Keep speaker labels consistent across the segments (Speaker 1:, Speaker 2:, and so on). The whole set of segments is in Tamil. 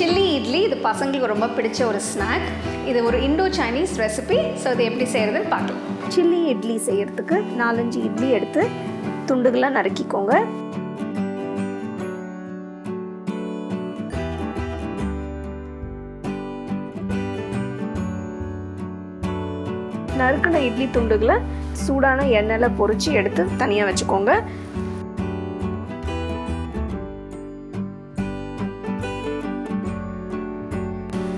Speaker 1: சில்லி இட்லி இது பசங்களுக்கு ரொம்ப பிடிச்ச ஒரு ஸ்நாக் இது ஒரு இண்டோ சைனீஸ் ரெசிபி ஸோ இது எப்படி செய்கிறதுன்னு பார்க்கலாம்.
Speaker 2: சில்லி இட்லி செய்யறதுக்கு நாலஞ்சு இட்லி எடுத்து துண்டுகளாக நறுக்கிக்கோங்க. நறுக்கின இட்லி துண்டுகளை சூடான எண்ணெயில் பொறிச்சு எடுத்து தனியாக வச்சுக்கோங்க.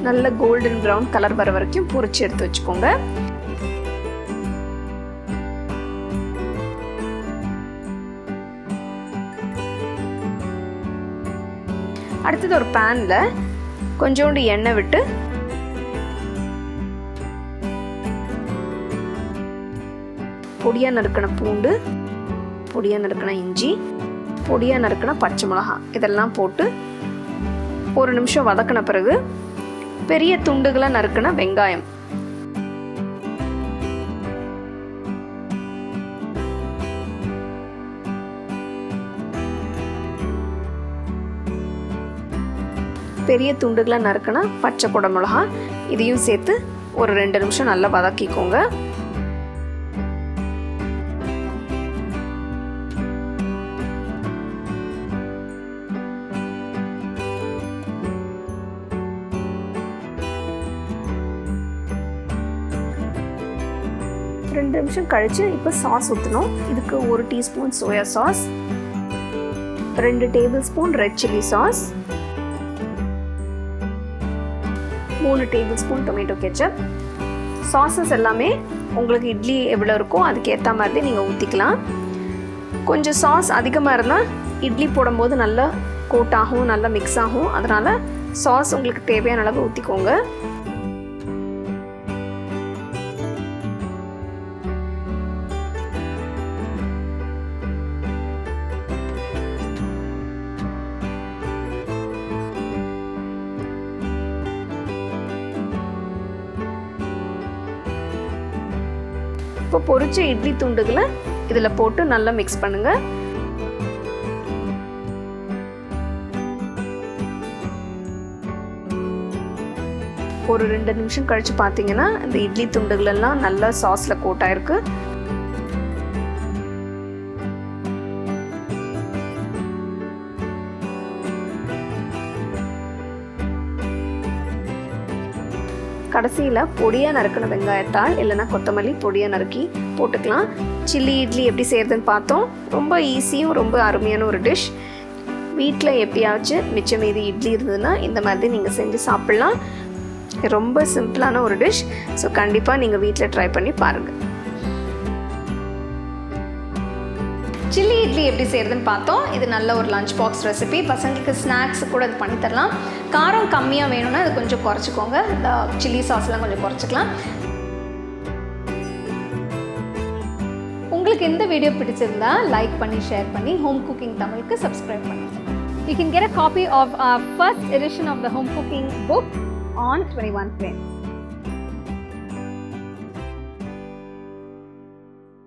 Speaker 2: நல்ல கோல்டன் ப்ரௌன் கலர் வர வரைக்கும் பொரிச்சு எடுத்து வச்சுக்கோங்க. அடுத்தது ஒரு பேனில் கொஞ்சோண்டு எண்ணெய் விட்டு பொடியாக நறுக்கின பூண்டு பொடியாக நறுக்கின இஞ்சி பொடியாக நறுக்கின பச்சை மிளகாய் இதெல்லாம் போட்டு ஒரு நிமிஷம் வதக்கின பிறகு பெரிய துண்டுகளை நறுக்கின வெங்காயம். பெரிய துண்டுகளை நறுக்கின பச்சை குடமிளகா இதையும் சேர்த்து ஒரு ரெண்டு நிமிஷம் நல்லா வதக்கிக்கோங்க. ரெண்டு நிமிஷம் கழித்து இப்போ சாஸ் ஊற்றணும் இதுக்கு ஒரு டீஸ்பூன் சோயா சாஸ் ரெண்டு tablespoon red chilli sauce மூணு tablespoon tomato ketchup sauces எல்லாமே உங்களுக்கு இட்லி எவ்வளோ இருக்கோ அதுக்கேற்ற மாதிரி நீங்கள் ஊற்றிக்கலாம் கொஞ்சம் சாஸ் அதிகமாக இருந்தால் இட்லி போடும்போது நல்லா கோட் ஆகும் நல்லா மிக்ஸ் ஆகும். அதனால் சாஸ் உங்களுக்கு தேவையான அளவு ஊற்றிக்கோங்க இப்போ பொரிச்ச இட்லி துண்டுகளை இதில் போட்டு நல்லா மிக்ஸ் பண்ணுங்கள் ஒரு ரெண்டு நிமிஷம் கழித்து பார்த்தீங்கன்னா இந்த இட்லி துண்டுகளெல்லாம் நல்லா சாஸில் கோட் கடைசியில் பொடியாக நறுக்கின வெங்காயத்தாள் இல்லைன்னா கொத்தமல்லி பொடியாக நறுக்கி போட்டுக்கலாம். சில்லி இட்லி எப்படி செய்கிறதுன்னு பார்த்தோம். ரொம்ப ஈஸியும் ரொம்ப அருமையான ஒரு டிஷ் வீட்டில் எப்பயாச்சும் மிச்சம் மீதி இட்லி இருந்ததுன்னா இந்த மாதிரி நீங்கள் செஞ்சு சாப்பிட்லாம். ரொம்ப சிம்பிளான ஒரு டிஷ் ஸோ கண்டிப்பாக நீங்கள் வீட்டில் ட்ரை பண்ணி பாருங்கள்
Speaker 1: சில்லி இட்லி எப்படி செய்கிறதுன்னு பார்த்தோம். இது நல்ல ஒரு லஞ்ச் பாக்ஸ் ரெசிபி பசங்களுக்கு ஸ்நாக்ஸ் கூட இது பண்ணித்தரலாம் காரம் கம்மியாக வேணும்னா இது கொஞ்சம் குறைச்சிக்கோங்க. இந்த சில்லி சாஸ்லாம் கொஞ்சம் குறைச்சிக்கலாம். உங்களுக்கு இந்த வீடியோ பிடிச்சிருந்தா லைக் பண்ணி ஷேர் பண்ணி ஹோம் குக்கிங் தமிழுக்கு சப்ஸ்கிரைப் பண்ணுங்க You can get a copy of our first edition of the home cooking book on 21 Frames.